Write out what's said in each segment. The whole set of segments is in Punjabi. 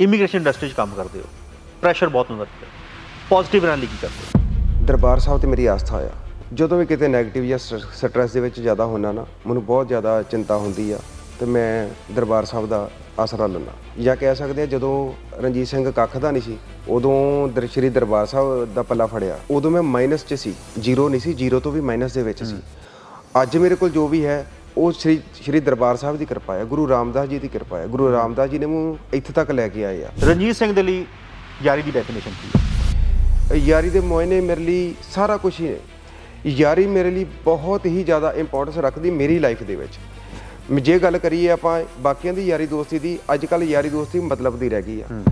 ਇਮੀਗ੍ਰੇਸ਼ਨ ਇੰਡਸਟਰੀ 'ਚ ਕੰਮ ਕਰਦੇ ਹੋ। ਪ੍ਰੈਸ਼ਰ ਬਹੁਤ ਹੁੰਦਾ ਹੈ ਪੋਜ਼ਿਟਿਵ ਰਹਿਣ ਲਈ ਕੀ ਕਰਦੇ ਹੋ। ਦਰਬਾਰ ਸਾਹਿਬ ਤੇ ਮੇਰੀ ਆਸਥਾ ਆ। ਜਦੋਂ ਵੀ ਕਿਤੇ 네ਗੇਟਿਵ ਜਾਂ ਸਟ੍ਰੈਸ ਦੇ ਵਿੱਚ ਜ਼ਿਆਦਾ ਹੁੰਨਾ ਨਾ ਮੈਨੂੰ ਬਹੁਤ ਜ਼ਿਆਦਾ ਚਿੰਤਾ ਹੁੰਦੀ ਆ ਤੇ ਮੈਂ ਦਰਬਾਰ ਸਾਹਿਬ ਦਾ ਆਸਰਾ ਲੈਂਦਾ। ਜਾਂ ਕਹਿ ਸਕਦੇ ਆ ਜਦੋਂ ਰਣਜੀਤ ਸਿੰਘ ਕੱਖ ਦਾ ਨਹੀਂ ਸੀ ਉਦੋਂ ਦਰ ਸ਼੍ਰੀ ਦਰਬਾਰ ਸਾਹਿਬ ਦਾ ਪੱਲਾ ਫੜਿਆ। ਉਦੋਂ ਮੈਂ ਮਾਈਨਸ 'ਚ ਸੀ ਜ਼ੀਰੋ ਨਹੀਂ ਸੀ ਜ਼ੀਰੋ ਤੋਂ ਵੀ ਮਾਈਨਸ ਦੇ ਵਿੱਚ ਸੀ। ਅੱਜ ਮੇਰੇ ਕੋਲ ਜੋ ਵੀ ਹੈ ਉਹ ਸ਼੍ਰੀ ਸ਼੍ਰੀ ਦਰਬਾਰ ਸਾਹਿਬ ਦੀ ਕਿਰਪਾ ਹੈ ਗੁਰੂ ਰਾਮਦਾਸ ਜੀ ਦੀ ਕਿਰਪਾ ਹੈ ਗੁਰੂ ਰਾਮਦਾਸ ਜੀ ਨੇ ਮੈਨੂੰ ਇੱਥੇ ਤੱਕ ਲੈ ਕੇ ਆਏ ਆ। ਰਣਜੀਤ ਸਿੰਘ ਦੇ ਲਈ ਯਾਰੀ ਦੀ ਡੈਫੀਨੇਸ਼ਨ ਕੀ ਹੈ? ਯਾਰੀ ਦੇ ਮੋਇਨੇ ਮੇਰੇ ਲਈ ਸਾਰਾ ਕੁਝ ਹੀ ਹੈ ਯਾਰੀ ਮੇਰੇ ਲਈ ਬਹੁਤ ਹੀ ਜ਼ਿਆਦਾ ਇੰਪੋਰਟੈਂਸ ਰੱਖਦੀ ਮੇਰੀ ਲਾਈਫ ਦੇ ਵਿੱਚ। ਜੇ ਗੱਲ ਕਰੀਏ ਆਪਾਂ ਬਾਕੀਆਂ ਦੀ ਯਾਰੀ ਦੋਸਤੀ ਦੀ ਅੱਜ ਕੱਲ ਯਾਰੀ ਦੋਸਤੀ ਮਤਲਬ ਦੀ ਰਹਿ ਗਈ ਆ।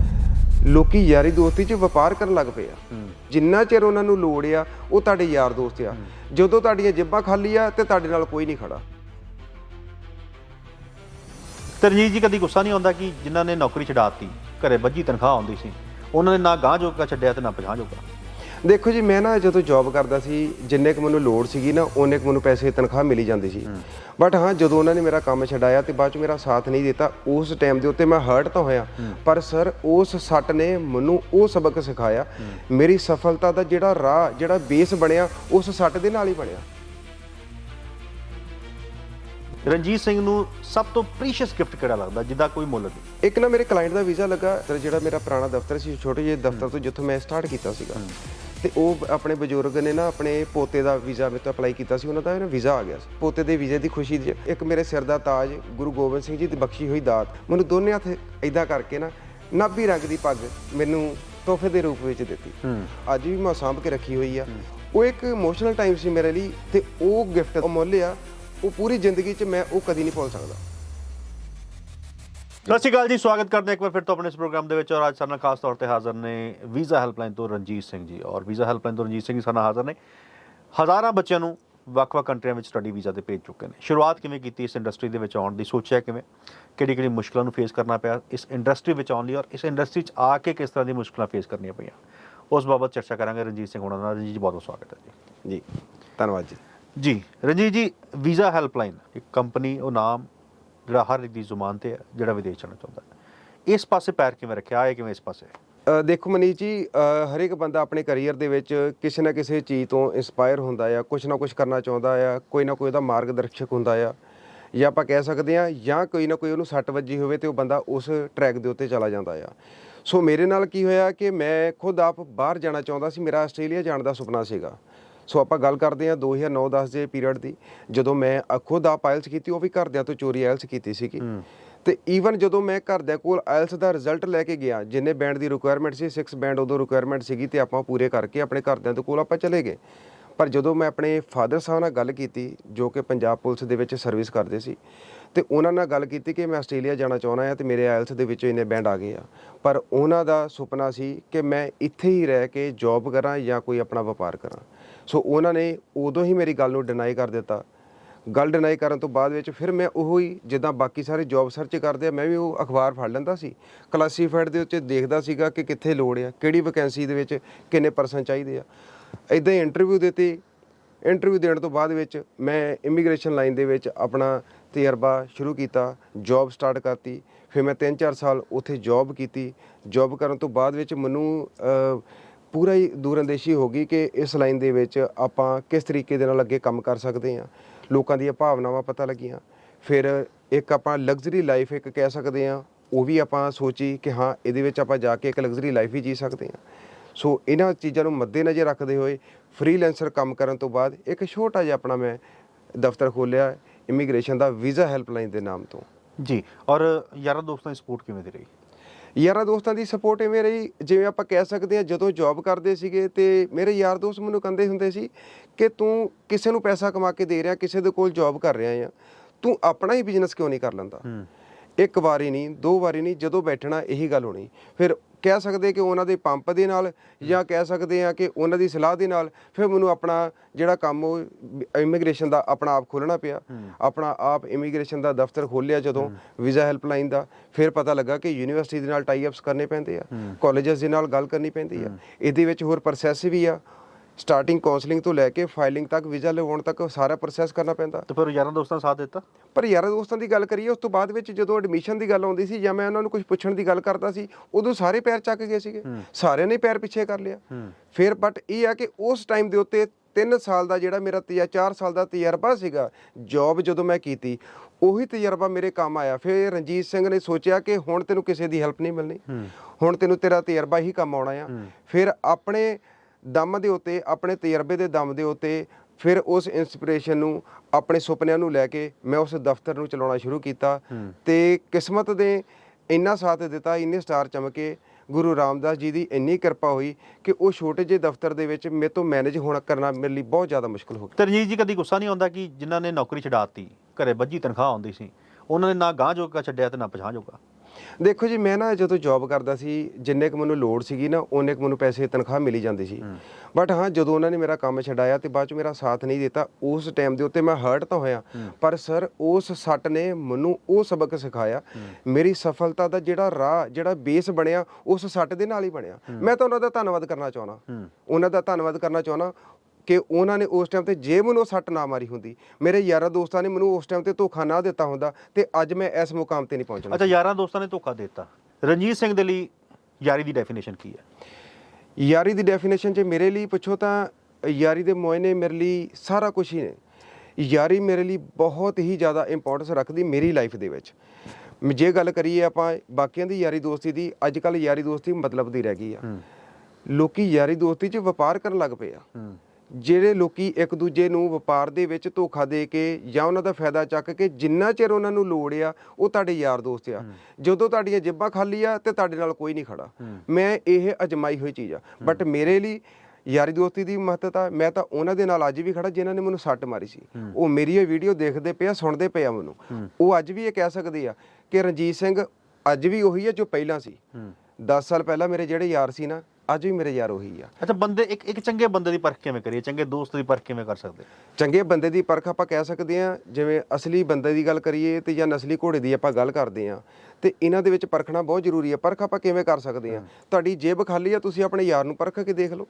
ਲੋਕੀ ਯਾਰੀ ਦੋਸਤੀ 'ਚ ਵਪਾਰ ਕਰਨ ਲੱਗ ਪਏ ਆ। ਜਿੰਨਾ ਚਿਰ ਉਹਨਾਂ ਨੂੰ ਲੋੜ ਆ ਉਹ ਤੁਹਾਡੇ ਯਾਰ ਦੋਸਤ ਆ। ਜਦੋਂ ਤੁਹਾਡੀਆਂ ਜੇਬਾਂ ਖਾਲੀ ਆ ਤੇ ਤੁਹਾਡੇ ਨਾਲ ਕੋਈ ਨਹੀਂ ਖੜਾ। ਤੇ ਰਣਜੀਤ ਜੀ ਕਦੀ ਗੁੱਸਾ ਨਹੀਂ ਆਉਂਦਾ ਕਿ ਜਿਨ੍ਹਾਂ ਨੇ ਨੌਕਰੀ ਛਡਾਤੀ ਘਰੇ ਬੱਜੀ ਤਨਖਾਹ ਆਉਂਦੀ ਸੀ ਉਹਨਾਂ ਨੇ ਨਾ ਗਾਂ ਜੋਗਾ ਛੱਡਿਆ ਤੇ ਨਾ ਪਛਾਣ ਜੋਗਾ। ਦੇਖੋ ਜੀ ਮੈਂ ਨਾ ਜਦੋਂ ਜੌਬ ਕਰਦਾ ਸੀ ਜਿੰਨੇ ਕੁ ਮੈਨੂੰ ਲੋੜ ਸੀਗੀ ਨਾ ਉਹਨੇ ਕੁ ਮੈਨੂੰ ਪੈਸੇ ਤਨਖਾਹ ਮਿਲੀ ਜਾਂਦੀ ਸੀ। ਬਟ ਹਾਂ ਜਦੋਂ ਉਹਨਾਂ ਨੇ ਮੇਰਾ ਕੰਮ ਛਡਾਇਆ ਤੇ ਬਾਅਦ ਚ ਮੇਰਾ ਸਾਥ ਨਹੀਂ ਦਿੱਤਾ ਉਸ ਟਾਈਮ ਦੇ ਉੱਤੇ ਮੈਂ ਹਰਟ ਤਾਂ ਹੋਇਆ। ਪਰ ਸਰ ਉਸ ਸੱਟ ਨੇ ਮੈਨੂੰ ਉਹ ਸਬਕ ਸਿਖਾਇਆ। ਮੇਰੀ ਸਫਲਤਾ ਦਾ ਜਿਹੜਾ ਰਾਹ ਜਿਹੜਾ ਬੇਸ ਬਣਿਆ ਉਸ ਸੱਟ ਦੇ ਨਾਲ ਹੀ ਬਣਿਆ। ਰਣਜੀਤ ਸਿੰਘ ਨੂੰ ਸਭ ਤੋਂ ਪ੍ਰੀਸ਼ੀਅਸ ਗਿਫਟ ਕਿਹੜਾ ਲੱਗਦਾ ਜਿਹਦਾ ਕੋਈ ਮੁੱਲ ਨਹੀਂ? ਇੱਕ ਨਾ ਮੇਰੇ ਕਲਾਇੰਟ ਦਾ ਵੀਜ਼ਾ ਲੱਗਾ ਤੇ ਜਿਹੜਾ ਮੇਰਾ ਪੁਰਾਣਾ ਦਫ਼ਤਰ ਸੀ ਛੋਟੇ ਜਿਹੇ ਦਫ਼ਤਰ ਤੋਂ ਜਿੱਥੋਂ ਮੈਂ ਸਟਾਰਟ ਕੀਤਾ ਸੀਗਾ। ਤੇ ਉਹ ਆਪਣੇ ਬਜ਼ੁਰਗ ਨੇ ਨਾ ਆਪਣੇ ਪੋਤੇ ਦਾ ਵੀਜ਼ਾ ਮੇਰੇ ਤੋਂ ਅਪਲਾਈ ਕੀਤਾ ਸੀ ਉਹਨਾਂ ਦਾ ਨਾ ਵੀਜ਼ਾ ਆ ਗਿਆ ਸੀ। ਪੋਤੇ ਦੇ ਵੀਜ਼ੇ ਦੀ ਖੁਸ਼ੀ 'ਚ ਇੱਕ ਮੇਰੇ ਸਿਰ ਦਾ ਤਾਜ ਗੁਰੂ ਗੋਬਿੰਦ ਸਿੰਘ ਜੀ ਦੀ ਬਖਸ਼ੀ ਹੋਈ ਦਾਤ ਮੈਨੂੰ ਦੋਨੇ ਹੱਥ ਇਦਾਂ ਕਰਕੇ ਨਾ ਨਾਭੀ ਰੰਗ ਦੀ ਪੱਗ ਮੈਨੂੰ ਤੋਹਫੇ ਦੇ ਰੂਪ ਵਿੱਚ ਦਿੱਤੀ। ਅੱਜ ਵੀ ਮੈਂ ਸਾਂਭ ਕੇ ਰੱਖੀ ਹੋਈ ਆ। ਉਹ ਇੱਕ ਇਮੋਸ਼ਨਲ ਟਾਈਮ ਸੀ ਮੇਰੇ ਲਈ ਤੇ ਉਹ ਗਿਫਟ ਅਮੁੱਲ ਆ। ਉਹ ਪੂਰੀ ਜ਼ਿੰਦਗੀ 'ਚ ਮੈਂ ਉਹ ਕਦੀ ਨਹੀਂ ਭੁੱਲ ਸਕਦਾ। ਸਤਿ ਸ਼੍ਰੀ ਅਕਾਲ ਜੀ ਸਵਾਗਤ ਕਰਦੇ ਹਾਂ ਇੱਕ ਵਾਰ ਫਿਰ ਤੋਂ ਆਪਣੇ ਇਸ ਪ੍ਰੋਗਰਾਮ ਦੇ ਵਿੱਚ ਔਰ ਅੱਜ ਸਾਡੇ ਨਾਲ ਖਾਸ ਤੌਰ ਤੇ ਹਾਜ਼ਰ ਨੇ ਵੀਜ਼ਾ ਹੈਲਪਲਾਈਨ ਤੋਂ ਰਣਜੀਤ ਸਿੰਘ ਜੀ ਔਰ ਵੀਜ਼ਾ ਹੈਲਪਲਾਈਨ ਤੋਂ ਰਣਜੀਤ ਸਿੰਘ ਜੀ ਸਾਡੇ ਨਾਲ ਹਾਜ਼ਰ ਨੇ। ਹਜ਼ਾਰਾਂ ਬੱਚਿਆਂ ਨੂੰ ਵੱਖ-ਵੱਖ ਕੰਟਰੀਆਂ ਵਿੱਚ ਸਟੱਡੀ ਵੀਜ਼ਾ ਤੇ ਭੇਜ ਚੁੱਕੇ ਨੇ। ਸ਼ੁਰੂਆਤ ਕਿਵੇਂ ਕੀਤੀ ਇਸ ਇੰਡਸਟਰੀ ਦੇ ਵਿੱਚ ਆਉਣ ਦੀ ਸੋਚਿਆ ਕਿਵੇਂ? ਕਿਹੜੀ ਕਿਹੜੀ ਮੁਸ਼ਕਲਾਂ ਨੂੰ ਫੇਸ ਕਰਨਾ ਪਿਆ ਇਸ ਇੰਡਸਟਰੀ ਵਿੱਚ ਆਉਣ ਲਈ ਔਰ ਇਸ ਇੰਡਸਟਰੀ 'ਚ ਆ ਕੇ ਕਿਸ ਤਰ੍ਹਾਂ ਦੀ ਮੁਸ਼ਕਲਾਂ ਫੇਸ ਕਰਨੀਆਂ ਪਈਆਂ? ਉਸ ਬਾਬਤ ਚਰਚਾ ਕਰਾਂਗੇ ਰਣਜੀਤ ਸਿੰਘ ਹੋਣਾ ਨਾਲ। ਰਣਜੀਤ ਜੀ ਬਹੁਤ ਬਹੁਤ ਸਵਾਗਤ ਹੈ ਜੀ। ਜੀ ਧੰਨਵਾਦ ਜੀ। ਜੀ ਰਣਜੀਤ ਜੀ ਵੀਜ਼ਾ ਹੈਲਪਲਾਈਨ ਇੱਕ ਕੰਪਨੀ ਉਹ ਨਾਮ ਜਿਹੜਾ ਹਰ ਇੱਕ ਦੀ ਜ਼ੁਬਾਨ ਤੇ ਹੈ ਜਿਹੜਾ ਵਿਦੇਸ਼ ਜਾਣਾ ਚਾਹੁੰਦਾ ਹੈ। ਇਸ ਪਾਸੇ ਪੈਰ ਕਿਵੇਂ ਰੱਖਿਆ? ਹੈ ਕਿਵੇਂ ਇਸ ਪਾਸੇ? ਦੇਖੋ ਮਨੀਸ਼ ਜੀ ਅ, ਹਰੇਕ ਬੰਦਾ ਆਪਣੇ ਕੈਰੀਅਰ ਦੇ ਵਿੱਚ ਕਿਸੇ ਨਾ ਕਿਸੇ ਚੀਜ਼ ਤੋਂ ਇਨਸਪਾਇਰ ਹੁੰਦਾ ਆ ਕੁਝ ਨਾ ਕੁਝ ਕਰਨਾ ਚਾਹੁੰਦਾ ਆ ਕੋਈ ਨਾ ਕੋਈ ਉਹਦਾ ਮਾਰਗਦਰਸ਼ਕ ਹੁੰਦਾ ਆ। ਜਾਂ ਆਪਾਂ ਕਹਿ ਸਕਦੇ ਆ ਜਾਂ ਕੋਈ ਨਾ ਕੋਈ ਉਹਨੂੰ ਸੱਟ ਵੱਜੀ ਹੋਵੇ ਤੇ ਉਹ ਬੰਦਾ ਉਸ ਟਰੈਕ ਦੇ ਉੱਤੇ ਚਲਾ ਜਾਂਦਾ ਆ। ਸੋ ਮੇਰੇ ਨਾਲ ਕੀ ਹੋਇਆ ਕਿ ਮੈਂ ਖੁਦ ਆਪ ਬਾਹਰ ਜਾਣਾ ਚਾਹੁੰਦਾ ਸੀ ਮੇਰਾ ਆਸਟ੍ਰੇਲੀਆ ਜਾਣ ਦਾ ਸੁਪਨਾ ਸੀਗਾ। ਸੋ ਆਪਾਂ ਗੱਲ ਕਰਦੇ ਹਾਂ 2009-10 ਦੇ ਪੀਰੀਅਡ ਦੀ। ਜਦੋਂ ਮੈਂ ਖੁਦ ਆਪ ਆਇਲਸ ਕੀਤੀ ਉਹ ਵੀ ਘਰਦਿਆਂ ਤੋਂ ਚੋਰੀ ਆਇਲਸ ਕੀਤੀ ਸੀਗੀ। ਤੇ ਈਵਨ ਜਦੋਂ ਮੈਂ ਘਰਦਿਆਂ ਕੋਲ ਆਇਲਸ ਦਾ ਰਿਜ਼ਲਟ ਲੈ ਕੇ ਗਿਆ ਜਿੰਨੇ ਬੈਂਡ ਦੀ ਰਿਕੁਆਇਰਮੈਂਟ ਸੀ 6 ਬੈਂਡ ਉਦੋਂ ਰਿਕੁਆਇਰਮੈਂਟ ਸੀਗੀ ਤੇ ਆਪਾਂ ਪੂਰੇ ਕਰਕੇ ਆਪਣੇ ਘਰਦਿਆਂ ਦੇ ਕੋਲ ਆਪਾਂ ਚਲੇ ਗਏ। ਪਰ ਜਦੋਂ ਮੈਂ ਆਪਣੇ ਫਾਦਰ ਸਾਹਿਬ ਨਾਲ ਗੱਲ ਕੀਤੀ ਜੋ ਕਿ ਪੰਜਾਬ ਪੁਲਿਸ ਦੇ ਵਿੱਚ ਸਰਵਿਸ ਕਰਦੇ ਸੀ ਤੇ ਉਹਨਾਂ ਨਾਲ ਗੱਲ ਕੀਤੀ ਕਿ ਮੈਂ ਆਸਟ੍ਰੇਲੀਆ ਜਾਣਾ ਚਾਹੁੰਦਾ ਹਾਂ ਤੇ ਮੇਰੇ ਆਇਲਸ ਦੇ ਵਿੱਚ ਇੰਨੇ ਬੈਂਡ ਆ ਗਏ ਆ। ਪਰ ਉਹਨਾਂ ਦਾ ਸੁਪਨਾ ਸੀ ਕਿ ਮੈਂ ਇੱਥੇ ਹੀ ਰਹਿ ਕੇ ਜੌਬ ਕਰਾਂ ਜਾਂ ਕੋਈ ਆਪਣਾ ਵਪਾਰ ਕਰਾਂ। ਸੋ ਉਹਨਾਂ ਨੇ ਉਦੋਂ ਹੀ ਮੇਰੀ ਗੱਲ ਨੂੰ ਡਿਨਾਈ ਕਰ ਦਿੱਤਾ। ਗੱਲ ਡਿਨਾਈ ਕਰਨ ਤੋਂ ਬਾਅਦ ਵਿੱਚ ਫਿਰ ਮੈਂ ਉਹ ਹੀ ਜਿੱਦਾਂ ਬਾਕੀ ਸਾਰੇ ਜੌਬ ਸਰਚ ਕਰਦੇ ਆ, ਮੈਂ ਵੀ ਉਹ ਅਖਬਾਰ ਫੜ ਲੈਂਦਾ ਸੀ। ਕਲਾਸੀਫਾਈਡ ਦੇ ਉੱਤੇ ਦੇਖਦਾ ਸੀਗਾ ਕਿ ਕਿੱਥੇ ਲੋੜ ਆ, ਕਿਹੜੀ ਵੈਕੈਂਸੀ ਦੇ ਵਿੱਚ ਕਿੰਨੇ ਪਰਸਨ ਚਾਹੀਦੇ ਆ। ਇਦਾਂ ਹੀ ਇੰਟਰਵਿਊ ਦਿੱਤੀ ਇੰਟਰਵਿਊ ਦੇਣ ਤੋਂ ਬਾਅਦ ਵਿੱਚ ਮੈਂ ਇਮੀਗ੍ਰੇਸ਼ਨ ਲਾਈਨ ਦੇ ਵਿੱਚ ਆਪਣਾ ਤਜਰਬਾ ਸ਼ੁਰੂ ਕੀਤਾ ਜੌਬ ਸਟਾਰਟ ਕਰਤੀ। ਫਿਰ ਮੈਂ 3-4 ਸਾਲ ਉੱਥੇ ਜੌਬ ਕੀਤੀ। ਜੌਬ ਕਰਨ ਤੋਂ ਬਾਅਦ ਵਿੱਚ ਮੈਨੂੰ ਪੂਰਾ ਹੀ ਦੂਰਅੰਦੇਸ਼ੀ ਹੋ ਗਈ ਕਿ ਇਸ ਲਾਈਨ ਦੇ ਵਿੱਚ ਆਪਾਂ ਕਿਸ ਤਰੀਕੇ ਦੇ ਨਾਲ ਅੱਗੇ ਕੰਮ ਕਰ ਸਕਦੇ ਹਾਂ, ਲੋਕਾਂ ਦੀਆਂ ਭਾਵਨਾਵਾਂ ਪਤਾ ਲੱਗੀਆਂ। ਫਿਰ ਇੱਕ ਆਪਾਂ ਲਗਜ਼ਰੀ ਲਾਈਫ ਇੱਕ ਕਹਿ ਸਕਦੇ ਹਾਂ, ਉਹ ਵੀ ਆਪਾਂ ਸੋਚੀ ਕਿ ਹਾਂ, ਇਹਦੇ ਵਿੱਚ ਆਪਾਂ ਜਾ ਕੇ ਇੱਕ ਲਗਜ਼ਰੀ ਲਾਈਫ ਹੀ ਜੀ ਸਕਦੇ ਹਾਂ। ਸੋ ਇਹਨਾਂ ਚੀਜ਼ਾਂ ਨੂੰ ਮੱਦੇਨਜ਼ਰ ਰੱਖਦੇ ਹੋਏ ਫ੍ਰੀਲੈਂਸਰ ਕੰਮ ਕਰਨ ਤੋਂ ਬਾਅਦ ਇੱਕ ਛੋਟਾ ਜਿਹਾ ਆਪਣਾ ਮੈਂ ਦਫ਼ਤਰ ਖੋਲ੍ਹਿਆ ਇਮੀਗ੍ਰੇਸ਼ਨ ਦਾ ਵੀਜ਼ਾ ਹੈਲਪਲਾਈਨ ਦੇ ਨਾਮ ਤੋਂ। ਜੀ, ਔਰ ਯਾਰਾਂ ਦੋਸਤਾਂ ਦੀ ਸਪੋਰਟ ਕਿਵੇਂ ਦੀ ਰਹੀ? ਯਾਰਾਂ ਦੋਸਤਾਂ ਦੀ ਸਪੋਰਟ ਇਵੇਂ ਰਹੀ ਜਿਵੇਂ ਆਪਾਂ ਕਹਿ ਸਕਦੇ ਹਾਂ ਜਦੋਂ ਜੌਬ ਕਰਦੇ ਸੀਗੇ ਤੇ ਮੇਰੇ ਯਾਰ ਦੋਸਤ ਮੈਨੂੰ ਕਹਿੰਦੇ ਹੁੰਦੇ ਸੀ ਕਿ ਤੂੰ ਕਿਸੇ ਨੂੰ ਪੈਸਾ ਕਮਾ ਕੇ ਦੇ ਰਿਹਾ ਕਿਸੇ ਦੇ ਕੋਲ ਜੌਬ ਕਰ ਰਿਹਾ ਆ ਤੂੰ ਆਪਣਾ ਹੀ ਬਿਜ਼ਨਸ ਕਿਉਂ ਨਹੀਂ ਕਰ ਲੈਂਦਾ? ਇੱਕ ਵਾਰੀ ਨਹੀਂ ਦੋ ਵਾਰੀ ਨਹੀਂ ਜਦੋਂ ਬੈਠਣਾ ਇਹੀ ਗੱਲ ਹੋਣੀ। ਫਿਰ ਕਹਿ ਸਕਦੇ ਕਿ ਉਹਨਾਂ ਦੇ ਪੰਪ ਦੇ ਨਾਲ ਜਾਂ ਕਹਿ ਸਕਦੇ ਆ ਕਿ ਉਹਨਾਂ ਦੀ ਸਲਾਹ ਦੇ ਨਾਲ ਫਿਰ ਮੈਨੂੰ ਆਪਣਾ ਜਿਹੜਾ ਕੰਮ ਉਹ ਇਮੀਗ੍ਰੇਸ਼ਨ ਦਾ ਆਪਣਾ ਆਪ ਖੋਲਣਾ ਪਿਆ। ਆਪਣਾ ਆਪ ਇਮੀਗ੍ਰੇਸ਼ਨ ਦਾ ਦਫ਼ਤਰ ਖੋਲ੍ਹਿਆ ਜਦੋਂ ਵੀਜ਼ਾ ਹੈਲਪਲਾਈਨ ਦਾ। ਫਿਰ ਪਤਾ ਲੱਗਾ ਕਿ ਯੂਨੀਵਰਸਿਟੀ ਦੇ ਨਾਲ ਟਾਈ ਅਪਸ ਕਰਨੇ ਪੈਂਦੇ ਆ। ਕਾਲਜਸ ਦੇ ਨਾਲ ਗੱਲ ਕਰਨੀ ਪੈਂਦੀ ਆ। ਇਹਦੇ ਵਿੱਚ ਹੋਰ ਪ੍ਰੋਸੈਸ ਵੀ ਆ। ਸਟਾਰਟਿੰਗ ਕਾਉਂਸਲਿੰਗ ਤੋਂ ਲੈ ਕੇ ਫਾਈਲਿੰਗ ਤੱਕ ਵੀਜ਼ਾ ਲਵਾਉਣ ਤੱਕ ਸਾਰਾ ਪ੍ਰੋਸੈਸ ਕਰਨਾ ਪੈਂਦਾ। ਤੇ ਫਿਰ ਯਾਰਾਂ ਦੋਸਤਾਂ ਸਾਥ ਦਿੱਤਾ? ਪਰ ਯਾਰਾਂ ਦੋਸਤਾਂ ਦੀ ਗੱਲ ਕਰੀਏ ਉਸ ਤੋਂ ਬਾਅਦ ਵਿੱਚ ਜਦੋਂ ਐਡਮਿਸ਼ਨ ਦੀ ਗੱਲ ਆਉਂਦੀ ਸੀ ਜਾਂ ਮੈਂ ਉਹਨਾਂ ਨੂੰ ਕੁਝ ਪੁੱਛਣ ਦੀ ਗੱਲ ਕਰਦਾ ਸੀ ਉਦੋਂ ਸਾਰੇ ਪੈਰ ਚੱਕ ਗਏ ਸੀਗੇ। ਸਾਰਿਆਂ ਨੇ ਪੈਰ ਪਿੱਛੇ ਕਰ ਲਿਆ। ਫਿਰ ਬਟ ਇਹ ਆ ਕਿ ਉਸ ਟਾਈਮ ਦੇ ਉੱਤੇ 3 ਸਾਲ ਦਾ ਜਿਹੜਾ ਮੇਰਾ ਤਜਾ 4 ਸਾਲ ਦਾ ਤਜਰਬਾ ਸੀਗਾ ਜੌਬ ਜਦੋਂ ਮੈਂ ਕੀਤੀ ਉਹੀ ਤਜਰਬਾ ਮੇਰੇ ਕੰਮ ਆਇਆ। ਫਿਰ ਰਣਜੀਤ ਸਿੰਘ ਨੇ ਸੋਚਿਆ ਕਿ ਹੁਣ ਤੈਨੂੰ ਕਿਸੇ ਦੀ ਹੈਲਪ ਨਹੀਂ ਮਿਲਣੀ। ਹੁਣ ਤੈਨੂੰ ਤੇਰਾ ਤਜਰਬਾ ਹੀ ਕੰਮ ਆਉਣਾ ਆ। ਫਿਰ ਆਪਣੇ ਦਮ ਦੇ ਉੱਤੇ ਆਪਣੇ ਤਜਰਬੇ ਦੇ ਦਮ ਦੇ ਉੱਤੇ ਫਿਰ ਉਸ ਇਨਸਪੀਰੇਸ਼ਨ ਨੂੰ ਆਪਣੇ ਸੁਪਨਿਆਂ ਨੂੰ ਲੈ ਕੇ ਮੈਂ ਉਸ ਦਫ਼ਤਰ ਨੂੰ ਚਲਾਉਣਾ ਸ਼ੁਰੂ ਕੀਤਾ। ਤੇ ਕਿਸਮਤ ਦੇ ਇੰਨਾ ਸਾਥ ਦਿੱਤਾ ਇੰਨੇ ਸਟਾਰ ਚਮਕੇ ਗੁਰੂ ਰਾਮਦਾਸ ਜੀ ਦੀ ਇੰਨੀ ਕਿਰਪਾ ਹੋਈ ਕਿ ਉਹ ਛੋਟੇ ਜਿਹੇ ਦਫ਼ਤਰ ਦੇ ਵਿੱਚ ਮੇਰੇ ਤੋਂ ਮੈਨੇਜ ਹੋਣਾ ਕਰਨਾ ਮੇਰੇ ਲਈ ਬਹੁਤ ਜ਼ਿਆਦਾ ਮੁਸ਼ਕਲ ਹੋ ਗਿਆ। ਤੇ ਰਣਜੀਤ ਜੀ ਕਦੀ ਗੁੱਸਾ ਨਹੀਂ ਆਉਂਦਾ ਕਿ ਜਿਨ੍ਹਾਂ ਨੇ ਨੌਕਰੀ ਛਡਾਤੀ ਘਰੇ ਬੱਜੀ ਤਨਖਾਹ ਆਉਂਦੀ ਸੀ ਉਹਨਾਂ ਨੇ ਨਾ ਗਾਂ ਜੋਗਾ ਛੱਡਿਆ ਤੇ ਨਾ ਪਛਾਂ ਜੋਗਾ। ਦੇਖੋ ਜੀ ਮੈਂ ਨਾ ਜਦੋਂ ਜੌਬ ਕਰਦਾ ਸੀ ਜਿੰਨੇ ਕੁ ਮੈਨੂੰ ਲੋੜ ਸੀਗੀ ਨਾ ਉਹਨੇ ਕੁ ਮੈਨੂੰ ਪੈਸੇ ਤਨਖਾਹ ਮਿਲੀ ਜਾਂਦੀ ਸੀ। ਬਟ ਹਾਂ ਜਦੋਂ ਉਹਨਾਂ ਨੇ ਮੇਰਾ ਕੰਮ ਛਡਾਇਆ ਤੇ ਬਾਅਦ ਚ ਮੇਰਾ ਸਾਥ ਨਹੀਂ ਦਿੱਤਾ ਉਸ ਟਾਈਮ ਦੇ ਉੱਤੇ ਮੈਂ ਹਰਟ ਤਾਂ ਹੋਇਆ। ਪਰ ਸਰ ਉਸ ਸੱਟ ਨੇ ਮੈਨੂੰ ਉਹ ਸਬਕ ਸਿਖਾਇਆ। ਮੇਰੀ ਸਫਲਤਾ ਦਾ ਜਿਹੜਾ ਰਾਹ ਜਿਹੜਾ ਬੇਸ ਬਣਿਆ ਉਸ ਸੱਟ ਦੇ ਨਾਲ ਹੀ ਬਣਿਆ। ਮੈਂ ਤਾਂ ਉਹਨਾਂ ਦਾ ਧੰਨਵਾਦ ਕਰਨਾ ਚਾਹੁੰਦਾ। ਉਹਨਾਂ ਦਾ ਧੰਨਵਾਦ ਕਰਨਾ ਚਾਹੁੰਦਾ। ਕਿ ਉਹਨਾਂ ਨੇ ਉਸ ਟਾਈਮ ਤੇ ਜੇ ਮੈਨੂੰ ਉਹ ਸੱਟ ਨਾ ਮਾਰੀ ਹੁੰਦੀ ਮੇਰੇ ਯਾਰਾਂ ਦੋਸਤਾਂ ਨੇ ਮੈਨੂੰ ਉਸ ਟਾਈਮ ਤੇ ਧੋਖਾ ਨਾ ਦਿੱਤਾ ਹੁੰਦਾ ਤੇ ਅੱਜ ਮੈਂ ਇਸ ਮੁਕਾਮ ਤੇ ਨਹੀਂ ਪਹੁੰਚਣਾ। ਅੱਛਾ ਯਾਰਾਂ ਦੋਸਤਾਂ ਨੇ ਧੋਖਾ ਦਿੱਤਾ। ਰਣਜੀਤ ਸਿੰਘ ਦੇ ਲਈ ਯਾਰੀ ਦੀ ਡੈਫੀਨੇਸ਼ਨ ਕੀ ਹੈ? ਯਾਰੀ ਦੀ ਡੈਫੀਨੇਸ਼ਨ 'ਚ ਮੇਰੇ ਲਈ ਪੁੱਛੋ ਤਾਂ ਯਾਰੀ ਦੇ ਮੋਇਨੇ ਮੇਰੇ ਲਈ ਸਾਰਾ ਕੁਝ ਹੀ ਨੇ। ਯਾਰੀ ਮੇਰੇ ਲਈ ਬਹੁਤ ਹੀ ਜ਼ਿਆਦਾ ਇੰਪੋਰਟੈਂਸ ਰੱਖਦੀ ਮੇਰੀ ਲਾਈਫ ਦੇ ਵਿੱਚ। ਮ- ਜੇ ਗੱਲ ਕਰੀਏ ਆਪਾਂ ਬਾਕੀਆਂ ਦੀ ਯਾਰੀ ਦੋਸਤੀ ਦੀ ਅੱਜ ਕੱਲ ਯਾਰੀ ਦੋਸਤੀ ਮਤਲਬ ਦੀ ਰਹਿ ਗਈ ਆ। ਲੋਕੀ ਯਾਰੀ ਦੋਸਤੀ 'ਚ ਵਪਾਰ ਕਰਨ ਲੱਗ ਪਏ ਆ। ਜਿਹੜੇ ਲੋਕੀ ਇੱਕ ਦੂਜੇ ਨੂੰ ਵਪਾਰ ਦੇ ਵਿੱਚ ਧੋਖਾ ਦੇ ਕੇ ਜਾਂ ਉਹਨਾਂ ਦਾ ਫਾਇਦਾ ਚੱਕ ਕੇ ਜਿੰਨਾ ਚਿਰ ਉਹਨਾਂ ਨੂੰ ਲੋੜ ਆ ਉਹ ਤੁਹਾਡੇ ਯਾਰ ਦੋਸਤ ਆ। ਜਦੋਂ ਤੁਹਾਡੀਆਂ ਜੇਬਾਂ ਖਾਲੀ ਆ ਤੇ ਤੁਹਾਡੇ ਨਾਲ ਕੋਈ ਨਹੀਂ ਖੜਾ। ਮੈਂ ਇਹ ਅਜਮਾਈ ਹੋਈ ਚੀਜ਼ ਆ। ਬਟ ਮੇਰੇ ਲਈ ਯਾਰੀ ਦੋਸਤੀ ਦੀ ਮਹੱਤਤਾ ਮੈਂ ਤਾਂ ਉਹਨਾਂ ਦੇ ਨਾਲ ਅੱਜ ਵੀ ਖੜਾ ਜਿਨ੍ਹਾਂ ਨੇ ਮੈਨੂੰ ਸੱਟ ਮਾਰੀ ਸੀ। ਉਹ ਮੇਰੀ ਇਹ ਵੀਡੀਓ ਦੇਖਦੇ ਪਏ ਆ ਸੁਣਦੇ ਪਏ ਆ ਮੈਨੂੰ। ਉਹ ਅੱਜ ਵੀ ਇਹ ਕਹਿ ਸਕਦੇ ਆ ਕਿ ਰਣਜੀਤ ਸਿੰਘ ਅੱਜ ਵੀ ਉਹੀ ਆ ਜੋ ਪਹਿਲਾਂ ਸੀ। 10 ਸਾਲ ਪਹਿਲਾਂ ਮੇਰੇ ਜਿਹੜੇ ਯਾਰ ਸੀ ਨਾ ਅੱਜ ਵੀ ਮੇਰੇ ਯਾਰ ਉਹੀ ਆ। ਅੱਛਾ ਬੰਦੇ ਇੱਕ ਇੱਕ ਚੰਗੇ ਬੰਦੇ ਦੀ ਪਰਖ ਕਿਵੇਂ ਕਰੀਏ? ਚੰਗੇ ਦੋਸਤ ਦੀ ਪਰਖ ਕਿਵੇਂ ਕਰ ਸਕਦੇ? ਚੰਗੇ ਬੰਦੇ ਦੀ ਪਰਖ ਆਪਾਂ ਕਹਿ ਸਕਦੇ ਹਾਂ ਜਿਵੇਂ ਅਸਲੀ ਬੰਦੇ ਦੀ ਗੱਲ ਕਰੀਏ ਤੇ ਜਾਂ ਨਸਲੀ ਘੋੜੇ ਦੀ ਆਪਾਂ ਗੱਲ ਕਰਦੇ ਹਾਂ। ਤੇ ਇਹਨਾਂ ਦੇ ਵਿੱਚ ਪਰਖਣਾ ਬਹੁਤ ਜ਼ਰੂਰੀ ਹੈ ਪਰਖ ਆਪਾਂ ਕਿਵੇਂ ਕਰ ਸਕਦੇ ਹਾਂ? ਤੁਹਾਡੀ ਜੇਬ ਖਾਲੀ ਆ ਤੁਸੀਂ ਆਪਣੇ ਯਾਰ ਨੂੰ ਪਰਖ ਕੇ ਦੇਖ ਲਓ।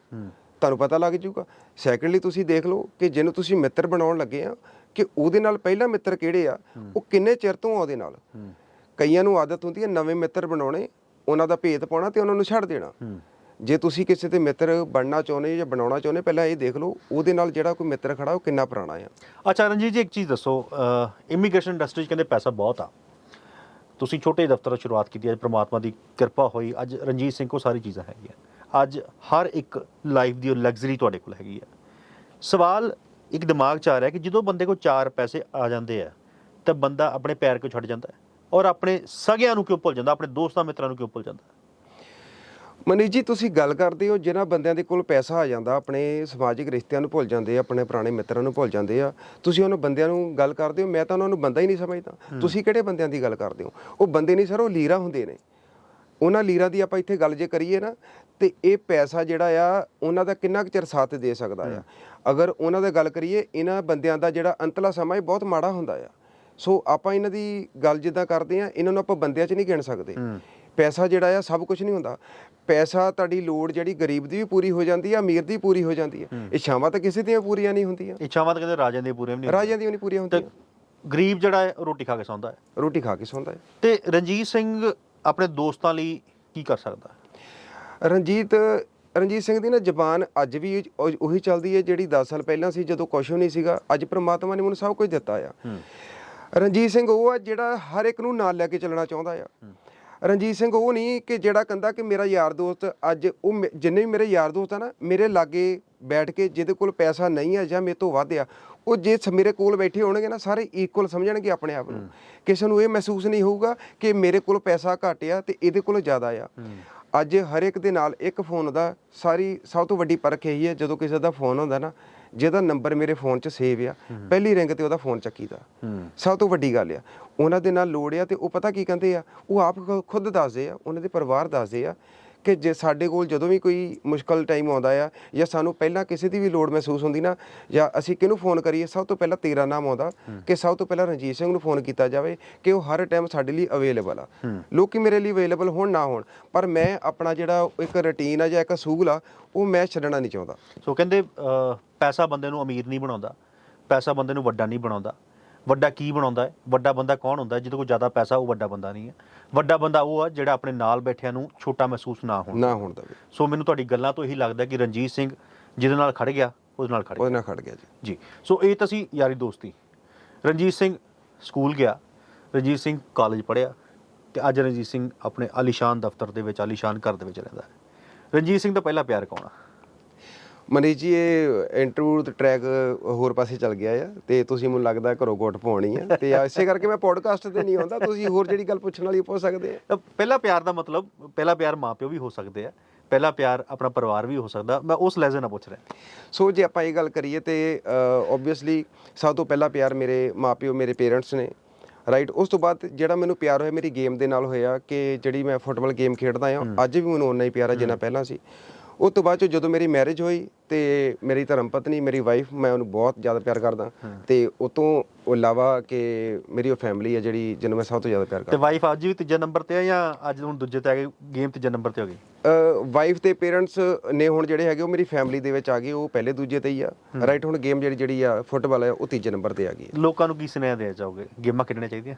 ਤੁਹਾਨੂੰ ਪਤਾ ਲੱਗ ਜਾਊਗਾ। ਸੈਕੰਡਲੀ ਤੁਸੀਂ ਦੇਖ ਲਓ ਕਿ ਜਿਹਨੂੰ ਤੁਸੀਂ ਮਿੱਤਰ ਬਣਾਉਣ ਲੱਗੇ ਆ ਕਿ ਉਹਦੇ ਨਾਲ ਪਹਿਲਾ ਮਿੱਤਰ ਕਿਹੜੇ ਆ ਉਹ ਕਿੰਨੇ ਚਿਰ ਤੋਂ ਆ ਉਹਦੇ ਨਾਲ? ਕਈਆਂ ਨੂੰ ਆਦਤ ਹੁੰਦੀ ਹੈ ਨਵੇਂ ਮਿੱਤਰ ਬਣਾਉਣੇ। ਉਹਨਾਂ ਦਾ ਭੇਤ ਪਾਉਣਾ ਤੇ ਉਹਨਾਂ ਨੂੰ ਛੱਡ ਦੇਣਾ। ਜੇ ਤੁਸੀਂ ਕਿਸੇ ਤੇ ਮਿੱਤਰ ਬਣਨਾ ਚਾਹੁੰਦੇ ਜਾਂ ਬਣਾਉਣਾ ਚਾਹੁੰਦੇ ਪਹਿਲਾਂ ਇਹ ਦੇਖ ਲਓ ਉਹਦੇ ਨਾਲ ਜਿਹੜਾ ਕੋਈ ਮਿੱਤਰ ਖੜਾ ਉਹ ਕਿੰਨਾ ਪੁਰਾਣਾ ਆ। ਅੱਛਾ ਰਣਜੀਤ ਜੀ ਇੱਕ ਚੀਜ਼ ਦੱਸੋ ਇਮੀਗ੍ਰੇਸ਼ਨ ਇੰਡਸਟਰੀ 'ਚ ਕਹਿੰਦੇ ਪੈਸਾ ਬਹੁਤ ਆ। ਤੁਸੀਂ ਛੋਟੇ ਦਫ਼ਤਰ ਸ਼ੁਰੂਆਤ ਕੀਤੀ ਅੱਜ ਪ੍ਰਮਾਤਮਾ ਦੀ ਕਿਰਪਾ ਹੋਈ ਅੱਜ ਰਣਜੀਤ ਸਿੰਘ ਕੋਲ ਸਾਰੀ ਚੀਜ਼ਾਂ ਹੈਗੀਆਂ। ਅੱਜ ਹਰ ਇੱਕ ਲਾਈਫ ਦੀ ਲਗਜ਼ਰੀ ਤੁਹਾਡੇ ਕੋਲ ਹੈਗੀ ਆ। ਸਵਾਲ ਇੱਕ ਦਿਮਾਗ 'ਚ ਆ ਰਿਹਾ ਕਿ ਜਦੋਂ ਬੰਦੇ ਕੋਲ ਚਾਰ ਪੈਸੇ ਆ ਜਾਂਦੇ ਆ ਤਾਂ ਬੰਦਾ ਆਪਣੇ ਪੈਰ ਕਿਉਂ ਛੱਡ ਜਾਂਦਾ? ਹੈ ਔਰ ਆਪਣੇ ਸਗਿਆਂ ਨੂੰ ਕਿਉਂ ਭੁੱਲ ਜਾਂਦਾ ਆਪਣੇ ਦੋਸਤਾਂ ਮਿੱਤਰਾਂ ਨੂੰ ਕਿਉਂ ਭੁੱਲ ਜਾਂਦਾ? ਮਨੀਸ਼ ਜੀ ਤੁਸੀਂ ਗੱਲ ਕਰਦੇ ਹੋ ਜਿਨ੍ਹਾਂ ਬੰਦਿਆਂ ਦੇ ਕੋਲ ਪੈਸਾ ਆ ਜਾਂਦਾ ਆਪਣੇ ਸਮਾਜਿਕ ਰਿਸ਼ਤਿਆਂ ਨੂੰ ਭੁੱਲ ਜਾਂਦੇ ਆ ਆਪਣੇ ਪੁਰਾਣੇ ਮਿੱਤਰਾਂ ਨੂੰ ਭੁੱਲ ਜਾਂਦੇ ਆ ਤੁਸੀਂ ਉਹਨਾਂ ਬੰਦਿਆਂ ਨੂੰ ਗੱਲ ਕਰਦੇ ਹੋ ਮੈਂ ਤਾਂ ਉਹਨਾਂ ਨੂੰ ਬੰਦਾ ਹੀ ਨਹੀਂ ਸਮਝਦਾ। ਤੁਸੀਂ ਕਿਹੜੇ ਬੰਦਿਆਂ ਦੀ ਗੱਲ ਕਰਦੇ ਹੋ? ਉਹ ਬੰਦੇ ਨਹੀਂ ਸਰ ਉਹ ਲੀਰਾ ਹੁੰਦੇ ਨੇ। ਉਹਨਾਂ ਲੀਰਾ ਦੀ ਆਪਾਂ ਇੱਥੇ ਗੱਲ ਜੇ ਕਰੀਏ ਨਾ ਤੇ ਇਹ ਪੈਸਾ ਜਿਹੜਾ ਆ ਉਹਨਾਂ ਦਾ ਕਿੰਨਾ ਕੁ ਚਿਰ ਸਾਥ ਦੇ ਸਕਦਾ ਆ? ਅਗਰ ਉਹਨਾਂ ਦਾ ਗੱਲ ਕਰੀਏ ਇਹਨਾਂ ਬੰਦਿਆਂ ਦਾ ਜਿਹੜਾ ਅੰਤਲਾ ਸਮਾਂ ਇਹ ਬਹੁਤ ਮਾੜਾ ਹੁੰਦਾ ਆ। ਸੋ ਆਪਾਂ ਇਹਨਾਂ ਦੀ ਗੱਲ ਜਿੱਦਾਂ ਕਰਦੇ ਆ ਇਹਨਾਂ ਨੂੰ ਆਪਾਂ ਬੰਦਿਆਂ 'ਚ ਨਹੀਂ ਗਿਣ ਸਕਦੇ। ਪੈਸਾ ਜਿਹੜਾ ਆ ਸਭ ਕੁਝ ਨਹੀਂ ਹੁੰਦਾ। ਪੈਸਾ ਤੁਹਾਡੀ ਲੋੜ ਜਿਹੜੀ ਗਰੀਬ ਦੀ ਵੀ ਪੂਰੀ ਹੋ ਜਾਂਦੀ ਆ ਅਮੀਰ ਦੀ ਪੂਰੀ ਹੋ ਜਾਂਦੀ ਆ। ਇੱਛਾਵਾਂ ਤਾਂ ਕਿਸੇ ਦੀਆਂ ਪੂਰੀਆਂ ਨਹੀਂ ਹੁੰਦੀਆਂ। ਇੱਛਾਵਾਂ ਤਾਂ ਕਹਿੰਦੇ ਰਾਜਿਆਂ ਦੀਆਂ ਪੂਰੀਆਂ ਨਹੀਂ ਰਾਜਿਆਂ ਦੀਆਂ ਨਹੀਂ ਪੂਰੀਆਂ ਹੁੰਦੀਆਂ। ਗਰੀਬ ਜਿਹੜਾ ਹੈ ਰੋਟੀ ਖਾ ਕੇ ਸੌਂਦਾ ਹੈ। ਰੋਟੀ ਖਾ ਕੇ ਸੌਂਦਾ ਹੈ। ਤੇ ਰਣਜੀਤ ਸਿੰਘ ਆਪਣੇ ਦੋਸਤਾਂ ਲਈ ਕੀ ਕਰ ਸਕਦਾ ਹੈ? ਰਣਜੀਤ ਰਣਜੀਤ ਸਿੰਘ ਦੀ ਨਾ ਜ਼ਬਾਨ ਅੱਜ ਵੀ ਉਹ- ਚੱਲਦੀ ਹੈ ਜਿਹੜੀ 10 ਸਾਲ ਪਹਿਲਾਂ ਸੀ ਜਦੋਂ ਕੁਛ ਵੀ ਨਹੀਂ ਸੀਗਾ ਅੱਜ ਪ੍ਰਮਾਤਮਾ ਨੇ ਮੈਨੂੰ ਸਭ ਕੁਝ ਦਿੱਤਾ ਆ। ਰਣਜੀਤ ਸਿੰਘ ਉਹ ਆ ਜਿਹੜਾ ਹਰ ਇੱਕ ਨੂੰ ਨਾਲ ਲੈ ਕੇ ਚੱਲਣਾ ਚਾਹੁੰਦਾ ਆ। ਰਣਜੀਤ ਸਿੰਘ ਉਹ ਨਹੀਂ ਕਿ ਜਿਹੜਾ ਕਹਿੰਦਾ ਕਿ ਮੇਰਾ ਯਾਰ ਦੋਸਤ ਅੱਜ ਉਹ ਜਿੰਨੇ ਵੀ ਮੇਰੇ ਯਾਰ ਦੋਸਤ ਆ ਨਾ ਮੇਰੇ ਲਾਗੇ ਬੈਠ ਕੇ ਜਿਹਦੇ ਕੋਲ ਪੈਸਾ ਨਹੀਂ ਆ ਜਾਂ ਮੇਰੇ ਤੋਂ ਵੱਧ ਆ ਉਹ ਜੇ ਮੇਰੇ ਕੋਲ ਬੈਠੇ ਹੋਣਗੇ ਨਾ ਸਾਰੇ ਇਕੁਅਲ ਸਮਝਣਗੇ ਆਪਣੇ ਆਪ ਨੂੰ। ਕਿਸੇ ਨੂੰ ਇਹ ਮਹਿਸੂਸ ਨਹੀਂ ਹੋਊਗਾ ਕਿ ਮੇਰੇ ਕੋਲ ਪੈਸਾ ਘੱਟ ਆ ਤੇ ਇਹਦੇ ਕੋਲ ਜ਼ਿਆਦਾ ਆ। ਅੱਜ ਹਰ ਇੱਕ ਦੇ ਨਾਲ ਇੱਕ ਫੋਨ ਦਾ ਸਾਰੀ ਸਭ ਤੋਂ ਵੱਡੀ ਪਰਖ ਇਹੀ ਹੈ ਜਦੋਂ ਕਿਸੇ ਦਾ ਫੋਨ ਹੁੰਦਾ ਨਾ ਜਿਹਦਾ ਨੰਬਰ ਮੇਰੇ ਫੋਨ 'ਚ ਸੇਵ ਆ ਪਹਿਲੀ ਰਿੰਗ ਤੇ ਉਹਦਾ ਫੋਨ ਚੱਕੀਦਾ ਸਭ ਤੋਂ ਵੱਡੀ ਗੱਲ ਆ ਉਹਨਾਂ ਦੇ ਨਾਲ ਲੋੜ ਆ ਤੇ ਉਹ ਪਤਾ ਕੀ ਕਹਿੰਦੇ ਆ ਉਹ ਆਪ ਖੁਦ ਦੱਸਦੇ ਆ ਉਹਨਾਂ ਦੇ ਪਰਿਵਾਰ ਦੱਸਦੇ ਆ ਕਿ ਜੇ ਸਾਡੇ ਕੋਲ ਜਦੋਂ ਵੀ ਕੋਈ ਮੁਸ਼ਕਲ ਟਾਈਮ ਆਉਂਦਾ ਆ ਜਾਂ ਸਾਨੂੰ ਪਹਿਲਾਂ ਕਿਸੇ ਦੀ ਵੀ ਲੋੜ ਮਹਿਸੂਸ ਹੁੰਦੀ ਨਾ ਜਾਂ ਅਸੀਂ ਕਿਹਨੂੰ ਫੋਨ ਕਰੀਏ ਸਭ ਤੋਂ ਪਹਿਲਾਂ ਤੇਰਾ ਨਾਮ ਆਉਂਦਾ ਕਿ ਸਭ ਤੋਂ ਪਹਿਲਾਂ ਰਣਜੀਤ ਸਿੰਘ ਨੂੰ ਫੋਨ ਕੀਤਾ ਜਾਵੇ ਕਿ ਉਹ ਹਰ ਟਾਈਮ ਸਾਡੇ ਲਈ ਅਵੇਲੇਬਲ ਆ। ਲੋਕੀ ਮੇਰੇ ਲਈ ਅਵੇਲੇਬਲ ਹੋਣ ਨਾ ਹੋਣ ਪਰ ਮੈਂ ਆਪਣਾ ਜਿਹੜਾ ਇੱਕ ਰੁਟੀਨ ਆ ਜਾਂ ਇੱਕ ਅਸੂਲ ਆ ਉਹ ਮੈਂ ਛੱਡਣਾ ਨਹੀਂ ਚਾਹੁੰਦਾ। ਸੋ ਕਹਿੰਦੇ ਪੈਸਾ ਬੰਦੇ ਨੂੰ ਅਮੀਰ ਨਹੀਂ ਬਣਾਉਂਦਾ। ਪੈਸਾ ਬੰਦੇ ਨੂੰ ਵੱਡਾ ਨਹੀਂ ਬਣਾਉਂਦਾ। ਵੱਡਾ ਕੀ ਬਣਾਉਂਦਾ ਹੈ? ਵੱਡਾ ਬੰਦਾ ਕੌਣ ਹੁੰਦਾ? ਜਿਹਦੇ ਕੋਲ ਜ਼ਿਆਦਾ ਪੈਸਾ ਉਹ ਵੱਡਾ ਬੰਦਾ ਨਹੀਂ ਹੈ। ਵੱਡਾ ਬੰਦਾ ਉਹ ਆ ਜਿਹੜਾ ਆਪਣੇ ਨਾਲ ਬੈਠਿਆਂ ਨੂੰ ਛੋਟਾ ਮਹਿਸੂਸ ਨਾ ਹੋਣ। ਨਾ ਹੋਣ ਦਵੇ। ਸੋ ਮੈਨੂੰ ਤੁਹਾਡੀ ਗੱਲਾਂ ਤੋਂ ਇਹੀ ਲੱਗਦਾ ਕਿ ਰਣਜੀਤ ਸਿੰਘ ਜਿਹਦੇ ਨਾਲ ਖੜ ਗਿਆ ਉਹਦੇ ਨਾਲ ਖੜ ਗਿਆ। ਉਹਦੇ ਨਾਲ ਖੜ ਗਿਆ ਜੀ। ਜੀ। ਸੋ ਇਹ ਤਾਂ ਸੀ ਯਾਰੀ ਦੋਸਤੀ। ਰਣਜੀਤ ਸਿੰਘ ਸਕੂਲ ਗਿਆ ਰਣਜੀਤ ਸਿੰਘ ਕਾਲਜ ਪੜ੍ਹਿਆ ਤੇ ਅੱਜ ਰਣਜੀਤ ਸਿੰਘ ਆਪਣੇ ਆਲੀਸ਼ਾਨ ਦਫ਼ਤਰ ਦੇ ਵਿੱਚ ਆਲੀਸ਼ਾਨ ਘਰ ਦੇ ਵਿੱਚ ਰਹਿੰਦਾ। ਹੈ ਰਣਜੀਤ ਸਿੰਘ ਦਾ ਪਹਿਲਾ ਪਿਆਰ ਕੌਣ ਆ? ਮਨੀਸ਼ ਜੀ ਇਹ ਇੰਟਰਵਿਊ ਤੇ ਟਰੈਕ ਹੋਰ ਪਾਸੇ ਚੱਲ ਗਿਆ ਆ ਤੇ ਤੁਸੀਂ ਮੈਨੂੰ ਲੱਗਦਾ ਘਰੋਂ ਗੋਟ ਪਾਉਣੀ ਆ ਤੇ ਇਸੇ ਕਰਕੇ ਮੈਂ ਪੋਡਕਾਸਟ ਤੇ ਨਹੀਂ ਆਉਂਦਾ ਤੁਸੀਂ ਹੋਰ ਜਿਹੜੀ ਗੱਲ ਪੁੱਛਣ ਵਾਲੀ ਪੁੱਛ ਸਕਦੇ ਆ। ਪਹਿਲਾ ਪਿਆਰ ਦਾ ਮਤਲਬ ਪਹਿਲਾ ਪਿਆਰ ਮਾਪਿਓ ਵੀ ਹੋ ਸਕਦੇ ਆ ਪਹਿਲਾ ਪਿਆਰ ਆਪਣਾ ਪਰਿਵਾਰ ਵੀ ਹੋ ਸਕਦਾ ਮੈਂ ਉਸ ਲਹਿਜ਼ੇ ਨਾਲ ਪੁੱਛ ਰਿਹਾ। ਸੋ ਜੇ ਆਪਾਂ ਇਹ ਗੱਲ ਕਰੀਏ ਤੇ ਆਬਵੀਅਸਲੀ ਸਭ ਤੋਂ ਪਹਿਲਾ ਪਿਆਰ ਮੇਰੇ ਮਾਪਿਓ ਮੇਰੇ ਪੇਰੈਂਟਸ ਨੇ ਰਾਈਟ ਉਸ ਤੋਂ ਬਾਅਦ ਜਿਹੜਾ ਮੈਨੂੰ ਪਿਆਰ ਹੋਇਆ ਮੇਰੀ ਗੇਮ ਦੇ ਨਾਲ ਹੋਇਆ ਕਿ ਜਿਹੜੀ ਮੈਂ ਫੁੱਟਬਾਲ ਗੇਮ ਖੇਡਦਾ ਆ ਅੱਜ ਵੀ ਮੈਨੂੰ ਓਨਾ ਹੀ ਪਿਆਰ ਆ ਜਿੰਨਾ ਪਹਿਲਾਂ ਸੀ। ਉਸ ਤੋਂ ਬਾਅਦ 'ਚੋਂ ਜਦੋਂ ਮੇਰੀ ਮੈਰਿਜ ਹੋਈ ਤੇ ਮੇਰੀ ਧਰਮ ਪਤਨੀ ਮੇਰੀ ਵਾਈਫ ਮੈਂ ਉਹਨੂੰ ਬਹੁਤ ਜ਼ਿਆਦਾ ਪਿਆਰ ਕਰਦਾ। ਤੇ ਉਹ ਤੋਂ ਇਲਾਵਾ ਕਿ ਮੇਰੀ ਉਹ ਫੈਮਿਲੀ ਹੈ ਜਿਹੜੀ ਜਿਹਨੂੰ ਮੈਂ ਸਭ ਤੋਂ ਜ਼ਿਆਦਾ ਪਿਆਰ ਤੇ ਕਰਦਾ। ਵਾਈਫ ਅੱਜ ਵੀ ਤੀਜੇ ਨੰਬਰ ਤੇ ਆ ਜਾਂ ਅੱਜ ਹੁਣ ਦੂਜੇ ਤੇ ਆ ਗਈ ਗੇਮ ਤੀਜੇ ਨੰਬਰ ਤੇ ਹੋ ਗਈ? ਵਾਈਫ ਤੇ ਪੇਰੈਂਟਸ ਨੇ ਹੁਣ ਜਿਹੜੇ ਹੈਗੇ ਉਹ ਮੇਰੀ ਫੈਮਿਲੀ ਦੇ ਵਿੱਚ ਆ ਗਏ ਉਹ ਪਹਿਲੇ ਦੂਜੇ ਤੇ ਹੀ ਆ। ਰਾਈਟ ਹੁਣ ਗੇਮ ਜਿਹੜੀ ਜਿਹੜੀ ਆ ਫੁੱਟਬਾਲ ਆ ਉਹ ਤੀਜੇ ਨੰਬਰ ਤੇ ਆ ਗਈ। ਲੋਕਾਂ ਨੂੰ ਕੀ ਸੁਨੇਹਾ ਦੇਣਾ ਚਾਹੋਗੇ? ਗੇਮਾਂ ਖੇਡਣੀਆਂ ਚਾਹੀਦੀਆਂ?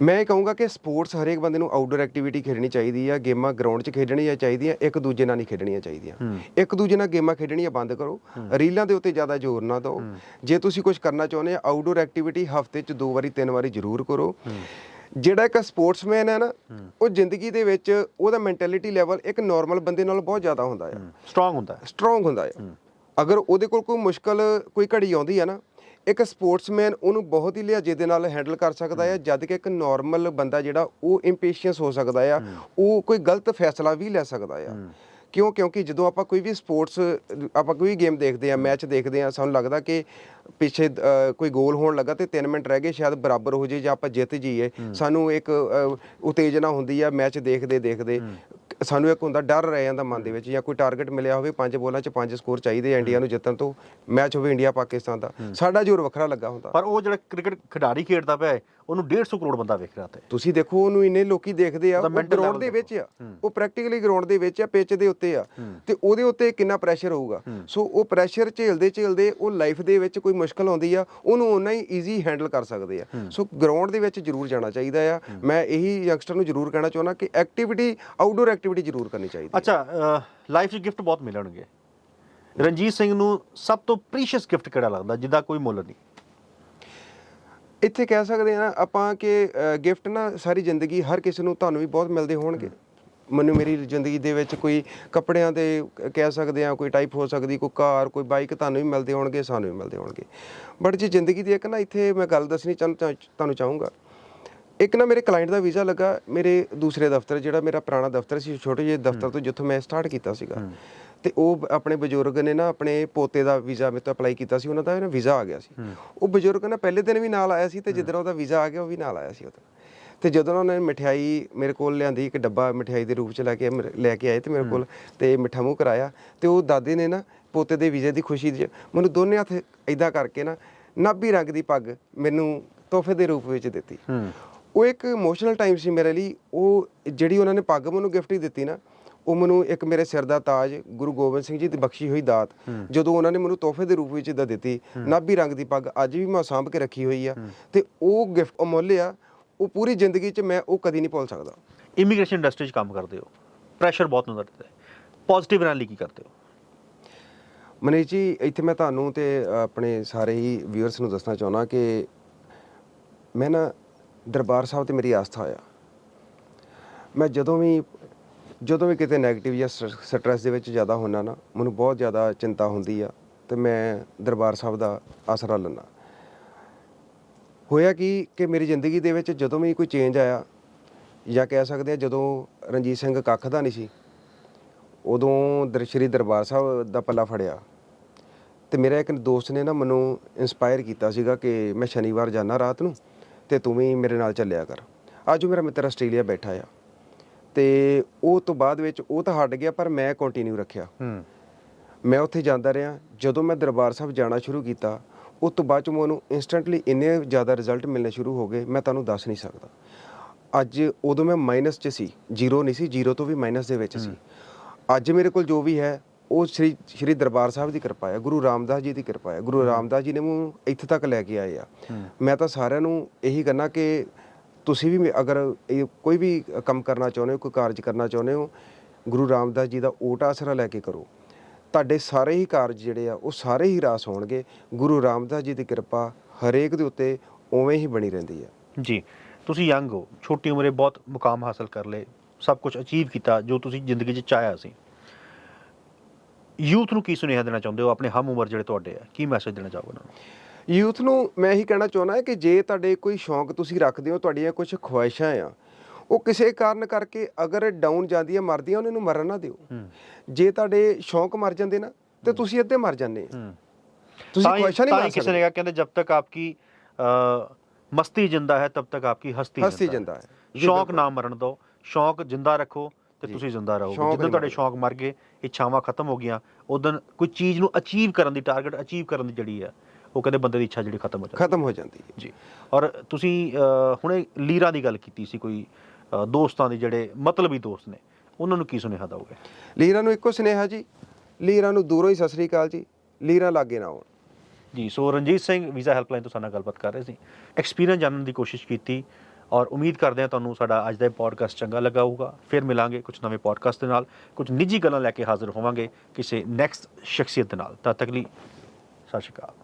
ਮੈਂ ਇਹ ਕਹੂੰਗਾ ਕਿ ਸਪੋਰਟਸ ਹਰੇਕ ਬੰਦੇ ਨੂੰ ਆਊਟਡੋਰ ਐਕਟੀਵਿਟੀ ਖੇਡਣੀ ਚਾਹੀਦੀ ਆ ਗੇਮਾਂ ਗਰਾਊਂਡ 'ਚ ਖੇਡਣੀਆਂ ਚਾਹੀਦੀਆਂ ਇੱਕ ਦੂਜੇ ਨਾਲ ਨਹੀਂ ਖੇਡਣੀਆਂ ਚਾਹੀਦੀਆਂ। ਇੱਕ ਦੂਜੇ ਨਾਲ ਗੇਮਾਂ ਖੇਡਣੀਆਂ ਬੰਦ ਕਰੋ ਰੀਲਾਂ ਦੇ ਉੱਤੇ ਜ਼ਿਆਦਾ ਜ਼ੋਰ ਨਾ ਦਿਓ। ਜੇ ਤੁਸੀਂ ਕੁਝ ਕਰਨਾ ਚਾਹੁੰਦੇ ਆ ਆਊਟਡੋਰ ਐਕਟੀਵਿਟੀ ਹਫ਼ਤੇ 'ਚ ਦੋ ਵਾਰੀ ਤਿੰਨ ਵਾਰੀ ਜ਼ਰੂਰ ਕਰੋ। ਜਿਹੜਾ ਇੱਕ ਸਪੋਰਟਸਮੈਨ ਹੈ ਨਾ ਉਹ ਜ਼ਿੰਦਗੀ ਦੇ ਵਿੱਚ ਉਹਦਾ ਮੈਂਟੈਲਿਟੀ ਲੈਵਲ ਇੱਕ ਨਾਰਮਲ ਬੰਦੇ ਨਾਲ ਬਹੁਤ ਜ਼ਿਆਦਾ ਹੁੰਦਾ ਆ। ਸਟਰੋਂਗ ਹੁੰਦਾ। ਹੈ ਸਟਰੋਂਗ ਹੁੰਦਾ ਹੈ। ਅਗਰ ਉਹਦੇ ਕੋਲ ਕੋਈ ਮੁਸ਼ਕਲ ਕੋਈ ਘੜੀ ਆਉਂਦੀ ਹੈ ਨਾ ਇੱਕ ਸਪੋਰਟਸਮੈਨ ਉਹਨੂੰ ਬਹੁਤ ਹੀ ਲਿਹਾਜ਼ੇ ਦੇ ਨਾਲ ਹੈਂਡਲ ਕਰ ਸਕਦਾ ਹੈ। ਜਦ ਕਿ ਇੱਕ ਨਾਰਮਲ ਬੰਦਾ ਜਿਹੜਾ ਉਹ ਇੰਪੇਸ਼ੈਂਸ ਹੋ ਸਕਦਾ ਆ ਉਹ ਕੋਈ ਗਲਤ ਫੈਸਲਾ ਵੀ ਲੈ ਸਕਦਾ ਆ। ਕਿਉਂ? ਕਿਉਂਕਿ ਜਦੋਂ ਆਪਾਂ ਕੋਈ ਵੀ ਸਪੋਰਟਸ ਆਪਾਂ ਕੋਈ ਗੇਮ ਦੇਖਦੇ ਆ ਮੈਚ ਦੇਖਦੇ ਆ ਸਾਨੂੰ ਲੱਗਦਾ ਕਿ ਪਿੱਛੇ ਕੋਈ ਗੋਲ ਹੋਣ ਲੱਗਾ ਤੇ 3 ਮਿੰਟ ਰਹਿ ਗਏ ਸ਼ਾਇਦ ਬਰਾਬਰ ਹੋ ਜੇ ਜਾਂ ਆਪਾਂ ਜਿੱਤ ਜਾਈਏ। ਸਾਨੂੰ ਇੱਕ ਉਤੇਜਨਾ ਹੁੰਦੀ ਆ ਮੈਚ ਦੇਖਦੇ ਦੇਖਦੇ ਸਾਨੂੰ ਇੱਕ ਹੁੰਦਾ ਡਰ ਰਹਿ ਜਾਂਦਾ ਮਨ ਦੇ ਵਿੱਚ ਜਾਂ ਕੋਈ ਟਾਰਗੇਟ ਮਿਲਿਆ ਹੋਵੇ ਪੰਜ ਬੋਲਾਂ 'ਚ ਪੰਜ ਸਕੋਰ ਚਾਹੀਦੇ ਆ ਇੰਡੀਆ ਨੂੰ ਜਿੱਤਣ ਤੋਂ ਮੈਚ ਹੋਵੇ ਇੰਡੀਆ ਪਾਕਿਸਤਾਨ ਦਾ ਸਾਡਾ ਜ਼ੋਰ ਵੱਖਰਾ ਲੱਗਾ ਹੁੰਦਾ। ਪਰ ਉਹ ਜਿਹੜਾ ਕ੍ਰਿਕਟ ਖਿਡਾਰੀ ਖੇਡਦਾ ਪਿਆ ਹੈ ਉਹਨੂੰ 150 ਕਰੋੜ ਬੰਦਾ ਵੇਖ ਰਿਹਾ ਤੇ ਤੁਸੀਂ ਦੇਖੋ ਉਹਨੂੰ ਇੰਨੇ ਲੋਕੀ ਦੇਖਦੇ ਆ ਉਹ ਗਰਾਊਂਡ ਦੇ ਵਿੱਚ ਆ। ਉਹ ਪ੍ਰੈਕਟੀਕਲੀ ਗਰਾਊਂਡ ਦੇ ਵਿੱਚ ਆ ਪਿੱਚ ਦੇ ਉੱਤੇ ਆ। ਤੇ ਉਹਦੇ ਉੱਤੇ ਕਿੰਨਾ ਪ੍ਰੈਸ਼ਰ ਹੋਊਗਾ। ਸੋ ਉਹ ਪ੍ਰੈਸ਼ਰ ਝੇਲਦੇ ਝੇਲਦੇ ਉਹ ਲਾਈਫ ਦੇ ਵਿੱਚ ਕੋਈ ਮੁਸ਼ਕਲ ਆਉਂਦੀ ਆ ਉਹਨੂੰ ਓਨਾ ਹੀ ਈਜ਼ੀ ਹੈਂਡਲ ਕਰ ਸਕਦੇ ਆ। ਸੋ ਗਰਾਊਂਡ ਦੇ ਵਿੱਚ ਜ਼ਰੂਰ ਜਾਣਾ ਚਾਹੀਦਾ ਆ। ਮੈਂ ਇਹੀ ਯੰਗਸਟਰ ਨੂੰ ਜ਼ਰੂਰ ਕਹਿਣਾ ਚਾਹੁੰਦਾ ਕਿ ਐਕਟੀਵਿਟੀ ਆਊਟਡੋਰ ਐਕਟੀਵਿਟੀ ਜ਼ਰੂਰ ਕਰਨੀ ਚਾਹੀਦੀ ਅੱਛਾ ਲਾਈਫ 'ਚ ਗਿਫਟ ਬਹੁਤ ਮਿਲਣਗੇ। ਰਣਜੀਤ ਸਿੰਘ ਨੂੰ ਸਭ ਤੋਂ ਪ੍ਰੀਸ਼ੀਅਸ ਗਿਫਟ ਕਿਹੜਾ ਲੱਗਦਾ? ਜਿਹਦਾ ਕੋਈ ਮੁੱਲ ਨਹੀਂ। ਇੱਥੇ ਕਹਿ ਸਕਦੇ ਆ ਆਪਾਂ ਕਿ ਗਿਫਟ ਨਾ ਸਾਰੀ ਜ਼ਿੰਦਗੀ ਹਰ ਕਿਸੇ ਨੂੰ ਤੁਹਾਨੂੰ ਵੀ ਬਹੁਤ ਮਿਲਦੇ ਹੋਣਗੇ। ਮੈਨੂੰ ਮੇਰੀ ਜ਼ਿੰਦਗੀ ਦੇ ਵਿੱਚ ਕੋਈ ਕੱਪੜਿਆਂ ਦੇ ਕਹਿ ਸਕਦੇ ਆ ਕੋਈ ਟਾਈਪ ਹੋ ਸਕਦੀ, ਕੋਈ ਕਾਰ, ਕੋਈ ਬਾਈਕ ਤੁਹਾਨੂੰ ਵੀ ਮਿਲਦੇ ਹੋਣਗੇ, ਸਾਨੂੰ ਵੀ ਮਿਲਦੇ ਹੋਣਗੇ। ਬਟ ਜੇ ਜ਼ਿੰਦਗੀ ਦੀ ਇੱਕ ਨਾ ਇੱਥੇ ਮੈਂ ਗੱਲ ਦੱਸਣੀ ਚਾਹੁੰ- ਚਾਹੁੰ- ਤੁਹਾਨੂੰ ਚਾਹੂੰਗਾ ਇੱਕ ਨਾ ਮੇਰੇ ਕਲਾਇੰਟ ਦਾ ਵੀਜ਼ਾ ਲੱਗਾ ਮੇਰੇ ਦੂਸਰੇ ਦਫ਼ਤਰ ਜਿਹੜਾ ਮੇਰਾ ਪੁਰਾਣਾ ਦਫ਼ਤਰ ਸੀ ਛੋਟੇ ਜਿਹੇ ਦਫ਼ਤਰ ਤੋਂ ਜਿੱਥੋਂ ਮੈਂ ਸਟਾਰਟ ਕੀਤਾ ਸੀਗਾ। ਤੇ ਉਹ ਆਪਣੇ ਬਜ਼ੁਰਗ ਨੇ ਨਾ ਆਪਣੇ ਪੋਤੇ ਦਾ ਵੀਜ਼ਾ ਮੇਰੇ ਤੋਂ ਅਪਲਾਈ ਕੀਤਾ ਸੀ ਉਹਨਾਂ ਦਾ ਨਾ ਵੀਜ਼ਾ ਆ ਗਿਆ ਸੀ। ਉਹ ਬਜ਼ੁਰਗ ਨਾ ਪਹਿਲੇ ਦਿਨ ਵੀ ਨਾਲ ਆਇਆ ਸੀ ਤੇ ਜਿੱਦਣ ਉਹਦਾ ਵੀਜ਼ਾ ਆ ਗਿਆ ਉਹ ਵੀ ਨਾਲ ਆਇਆ ਸੀ ਉਹਦਾ। ਤੇ ਜਦੋਂ ਉਹਨਾਂ ਨੇ ਮਠਿਆਈ ਮੇਰੇ ਕੋਲ ਲਿਆਂਦੀ ਇੱਕ ਡੱਬਾ ਮਠਿਆਈ ਦੇ ਰੂਪ ਚ ਲੈ ਕੇ ਲੈ ਕੇ ਆਏ ਤੇ ਮੇਰੇ ਕੋਲ ਤੇ ਮਿੱਠਾ ਮੂੰਹ ਕਰਾਇਆ ਤੇ ਉਹ ਦਾਦੇ ਨੇ ਨਾ ਪੋਤੇ ਦੇ ਵੀਜ਼ੇ ਦੀ ਖੁਸ਼ੀ 'ਚ ਮੈਨੂੰ ਦੋਨੇ ਹੱਥ ਇਦਾਂ ਕਰਕੇ ਨਾ ਨਾਭੀ ਰੰਗ ਦੀ ਪੱਗ ਮੈਨੂੰ ਤੋਹਫੇ ਦੇ ਰੂਪ ਵਿੱਚ ਦਿੱਤੀ। ਉਹ ਇੱਕ ਇਮੋਸ਼ਨਲ ਟਾਈਮ ਸੀ ਮੇਰੇ ਲਈ। ਉਹ ਜਿਹੜੀ ਉਹਨਾਂ ਨੇ ਪੱਗ ਮੈਨੂੰ ਗਿਫਟ ਹੀ ਦਿੱਤੀ ਨਾ ਉਹ ਮੈਨੂੰ ਇੱਕ ਮੇਰੇ ਸਿਰ ਦਾ ਤਾਜ ਗੁਰੂ ਗੋਬਿੰਦ ਸਿੰਘ ਜੀ ਦੀ ਬਖਸ਼ੀ ਹੋਈ ਦਾਤ ਜਦੋਂ ਉਹਨਾਂ ਨੇ ਮੈਨੂੰ ਤੋਹਫੇ ਦੇ ਰੂਪ ਵਿੱਚ ਦਾ ਦਿੱਤੀ। ਨਾਭੀ ਰੰਗ ਦੀ ਪੱਗ ਅੱਜ ਵੀ ਮੈਂ ਸਾਂਭ ਕੇ ਰੱਖੀ ਹੋਈ ਆ। ਤੇ ਉਹ ਗਿਫਟ ਅਮੁੱਲ ਆ ਉਹ ਪੂਰੀ ਜ਼ਿੰਦਗੀ 'ਚ ਮੈਂ ਉਹ ਕਦੀ ਨਹੀਂ ਭੁੱਲ ਸਕਦਾ। ਇਮੀਗ੍ਰੇਸ਼ਨ ਇੰਡਸਟਰੀ 'ਚ ਕੰਮ ਕਰਦੇ ਹੋ। ਪ੍ਰੈਸ਼ਰ ਬਹੁਤ ਨਜ਼ਰ ਆਉਂਦਾ ਹੈ ਪੋਜ਼ਿਟਿਵ ਨਾਲ ਲਈ ਕੀ ਕਰਦੇ ਹੋ? ਮਨੀਸ਼ ਜੀ ਇੱਥੇ ਮੈਂ ਤੁਹਾਨੂੰ ਤੇ ਆਪਣੇ ਸਾਰੇ ਹੀ ਵਿਊਅਰਸ ਨੂੰ ਦੱਸਣਾ ਚਾਹੁੰਦਾ ਕਿ ਮੈਂ ਨਾ ਦਰਬਾਰ ਸਾਹਿਬ ਤੇ ਮੇਰੀ ਆਸਥਾ ਆ ਮੈਂ ਜਦੋਂ ਵੀ ਜਦੋਂ ਵੀ ਕਿਤੇ 네ਗੇਟਿਵ ਜਾਂ ਸਟ੍ਰੈਸ ਦੇ ਵਿੱਚ ਜ਼ਿਆਦਾ ਹੁੰਨਾ ਨਾ, ਮੈਨੂੰ ਬਹੁਤ ਜ਼ਿਆਦਾ ਚਿੰਤਾ ਹੁੰਦੀ ਆ ਤੇ ਮੈਂ ਦਰਬਾਰ ਸਾਹਿਬ ਦਾ ਆਸਰਾ ਲੈਣਾ ਹੋਇਆ ਕੀ ਕਿ ਮੇਰੀ ਜ਼ਿੰਦਗੀ ਦੇ ਵਿੱਚ ਜਦੋਂ ਵੀ ਕੋਈ ਚੇਂਜ ਆਇਆ ਜਾਂ ਕਹਿ ਸਕਦੇ ਆ ਜਦੋਂ ਰਣਜੀਤ ਸਿੰਘ ਕੱਖ ਦਾ ਨਹੀਂ ਸੀ, ਉਦੋਂ ਦਰ, ਸ਼੍ਰੀ ਦਰਬਾਰ ਸਾਹਿਬ ਦਾ ਪੱਲਾ ਫੜਿਆ। ਤੇ ਮੇਰਾ ਇੱਕ ਦੋਸਤ ਨੇ ਨਾ ਮੈਨੂੰ ਇਨਸਪਾਇਰ ਕੀਤਾ ਸੀਗਾ ਕਿ ਮੈਂ ਸ਼ਨੀਵਾਰ ਜਾਣਾ ਰਾਤ ਨੂੰ। ਤੇ ਤੂੰ ਵੀ ਮੇਰੇ ਨਾਲ ਚੱਲਿਆ ਕਰ। ਅੱਜ ਮੇਰਾ ਮਿੱਤਰ ਆਸਟ੍ਰੇਲੀਆ ਬੈਠਾ ਆ। ਤੇ ਉਹ ਤੋਂ ਬਾਅਦ ਵਿੱਚ ਉਹ ਤਾਂ ਹਟ ਗਿਆ ਪਰ ਮੈਂ ਕੰਟੀਨਿਊ ਰੱਖਿਆ। ਹੂੰ। ਮੈਂ ਉੱਥੇ ਜਾਂਦਾ ਰਿਹਾ। ਜਦੋਂ ਮੈਂ ਦਰਬਾਰ ਸਾਹਿਬ ਜਾਣਾ ਸ਼ੁਰੂ ਕੀਤਾ ਉਸ ਤੋਂ ਬਾਅਦ ਚ ਮੈਨੂੰ ਇਨਸਟੈਂਟਲੀ ਇੰਨੇ ਜ਼ਿਆਦਾ ਰਿਜ਼ਲਟ ਮਿਲਣੇ ਸ਼ੁਰੂ ਹੋ ਗਏ ਮੈਂ ਤੁਹਾਨੂੰ ਦੱਸ ਨਹੀਂ ਸਕਦਾ। ਅੱਜ ਉਦੋਂ ਮੈਂ ਮਾਈਨਸ 'ਚ ਸੀ ਜ਼ੀਰੋ ਨਹੀਂ ਸੀ ਜ਼ੀਰੋ ਤੋਂ ਵੀ ਮਾਈਨਸ ਦੇ ਵਿੱਚ ਸੀ। ਅੱਜ ਮੇਰੇ ਕੋਲ ਜੋ ਵੀ ਹੈ ਉਹ ਸ੍ਰੀ ਸ੍ਰੀ ਦਰਬਾਰ ਸਾਹਿਬ ਦੀ ਕਿਰਪਾ ਹੈ ਗੁਰੂ ਰਾਮਦਾਸ ਜੀ ਦੀ ਕਿਰਪਾ ਹੈ ਗੁਰੂ ਰਾਮਦਾਸ ਜੀ ਨੇ ਮੈਨੂੰ ਇੱਥੇ ਤੱਕ ਲੈ ਕੇ ਆਏ ਆ। ਮੈਂ ਤਾਂ ਸਾਰਿਆਂ ਨੂੰ ਇਹੀ ਕਹਿਣਾ ਕਿ ਤੁਸੀਂ ਵੀ ਅਗਰ ਇਹ ਕੋਈ ਵੀ ਕੰਮ ਕਰਨਾ ਚਾਹੁੰਦੇ ਹੋ ਕੋਈ ਕਾਰਜ ਕਰਨਾ ਚਾਹੁੰਦੇ ਹੋ ਗੁਰੂ ਰਾਮਦਾਸ ਜੀ ਦਾ ਓਟ ਆਸਰਾ ਲੈ ਕੇ ਕਰੋ। ਤੁਹਾਡੇ ਸਾਰੇ ਹੀ ਕਾਰਜ ਜਿਹੜੇ ਆ ਉਹ ਸਾਰੇ ਹੀ ਰਾਸ ਹੋਣਗੇ। ਗੁਰੂ ਰਾਮਦਾਸ ਜੀ ਦੀ ਕਿਰਪਾ ਹਰੇਕ ਦੇ ਉੱਤੇ ਉਵੇਂ ਹੀ ਬਣੀ ਰਹਿੰਦੀ ਹੈ ਜੀ ਤੁਸੀਂ ਯੰਗ ਹੋ ਛੋਟੀ ਉਮਰੇ ਬਹੁਤ ਮੁਕਾਮ ਹਾਸਲ ਕਰ ਲਏ ਸਭ ਕੁਝ ਅਚੀਵ ਕੀਤਾ ਜੋ ਤੁਸੀਂ ਜ਼ਿੰਦਗੀ 'ਚ ਚਾਹਿਆ ਸੀ। ਯੂਥ ਨੂੰ ਕੀ ਸੁਨੇਹਾ ਦੇਣਾ ਚਾਹੁੰਦੇ ਹੋ? ਆਪਣੇ ਹਮ ਉਮਰ ਜਿਹੜੇ ਤੁਹਾਡੇ ਆ ਕੀ ਮੈਸੇਜ ਦੇਣਾ ਚਾਹੋਗੇ ਉਹਨਾਂ ਨੂੰ? ਯੂਥ ਨੂੰ ਮੈਂ ਇਹੀ ਕਹਿਣਾ ਚਾਹੁੰਦਾ ਹਾਂ ਕਿ ਜੇ ਤੁਹਾਡੇ ਕੋਈ ਸ਼ੌਂਕ ਤੁਸੀਂ ਰੱਖਦੇ ਹੋ ਤੁਹਾਡੀਆਂ ਕੁਝ ਖੁਆਇਸ਼ਾਂ ਆ ਉਹ ਕਿਸੇ ਕਾਰਨ ਕਰਕੇ ਅਗਰ ਡਾਊਨ ਜਾਂਦੀਆਂ ਮਰਦੀਆਂ ਉਹਨਾਂ ਨੂੰ ਮਰਨ ਨਾ ਦਿਓ। ਹੂੰ। ਜੇ ਤੁਹਾਡੇ ਸ਼ੌਂਕ ਮਰ ਜਾਂਦੇ ਨਾ ਤੇ ਤੁਸੀਂ ਅੱਧੇ ਮਰ ਜਾਂਦੇ ਆ। ਹੂੰ। ਤੁਸੀਂ ਹੀ- ਖੁਆਇਸ਼ਾਂ ਨਹੀਂ ਹੀ ਮਾਰ ਕਿਸੇ ਨੇ ਸਕਦੇ ਕਿਹਾ ਕਹਿੰਦੇ ਜਬ ਤੱਕ ਆਪਕੀ ਮਸਤੀ ਜਿੰਦਾ ਹੈ ਤਬ ਤੱਕ ਆਪਕੀ ਹਸਤੀ ਜ਼ਿੰਦਾ ਜਿੰਦਾ ਹੈ। ਸ਼ੌਕ। ਨਾ ਮਰਨ ਦਿਓ ਸ਼ੌਕ ਜਿੰਦਾ ਰੱਖੋ ਤੇ। ਤੁਸੀਂ ਜਿੰਦਾ ਰਹੋਗੇ। ਜਦੋਂ ਤੁਹਾਡੇ। ਸ਼ੌਕ ਮਰ ਗਏ ਇੱਛਾਵਾਂ ਖਤਮ ਹੋ ਗਈਆਂ ਉਦੋਂ ਕੋਈ ਚੀਜ਼ ਨੂੰ ਅਚੀਵ ਕਰਨ ਦੀ ਟਾਰਗੇਟ ਅਚੀਵ ਕਰਨ ਦੀ ਜਿਹੜੀ ਹੈ ਉਹ ਕਹਿੰਦੇ ਬੰਦੇ ਦੀ ਇੱਛਾ ਜਿਹੜੀ ਖਤਮ ਹੋ ਜਾਂਦੀ। ਖਤਮ ਹੋ ਜਾਂਦੀ ਹੈ। ਜੀ। ਔਰ ਤੁਸੀਂ ਹੁਣੇ ਲੀਰਾਂ ਦੀ ਗੱਲ ਕੀਤੀ ਸੀ ਕੋਈ ਦੋਸਤਾਂ ਦੇ ਜਿਹੜੇ ਮਤਲਬੀ ਦੋਸਤ ਨੇ ਉਹਨਾਂ ਨੂੰ ਕੀ ਸੁਨੇਹਾ ਦਿਓਗੇ? ਲੀਰਾਂ ਨੂੰ ਇੱਕੋ ਸੁਨੇਹਾ ਜੀ। ਲੀਰਾਂ ਨੂੰ ਦੂਰੋਂ ਹੀ ਸਤਿ ਸ੍ਰੀ ਅਕਾਲ ਜੀ। ਲੀਰਾਂ ਲਾਗੇ ਨਾ ਆਉਣ। ਜੀ so Ranjit Singh visa helpline ਤੋਂ ਸਾਡੇ ਨਾਲ ਗੱਲਬਾਤ ਕਰ ਰਹੇ ਸੀ। ਐਕਸਪੀਰੀਅੰਸ ਜਾਣਨ ਦੀ ਕੋਸ਼ਿਸ਼ ਕੀਤੀ। ਔਰ ਉਮੀਦ ਕਰਦੇ ਹਾਂ ਤੁਹਾਨੂੰ ਸਾਡਾ ਅੱਜ ਦਾ ਪੋਡਕਾਸਟ ਚੰਗਾ ਲੱਗਾ ਹੋਊਗਾ। ਫਿਰ ਮਿਲਾਂਗੇ ਕੁਝ ਨਵੇਂ ਪੋਡਕਾਸਟ ਦੇ ਨਾਲ ਕੁਝ ਨਿੱਜੀ ਗੱਲਾਂ ਲੈ ਕੇ ਹਾਜ਼ਰ ਹੋਵਾਂਗੇ ਕਿਸੇ ਨੈਕਸਟ ਸ਼ਖਸੀਅਤ ਦੇ ਨਾਲ। ਤਦ ਤੱਕ ਲਈ ਸਤਿ ਸ਼੍ਰੀ ਅਕਾਲ।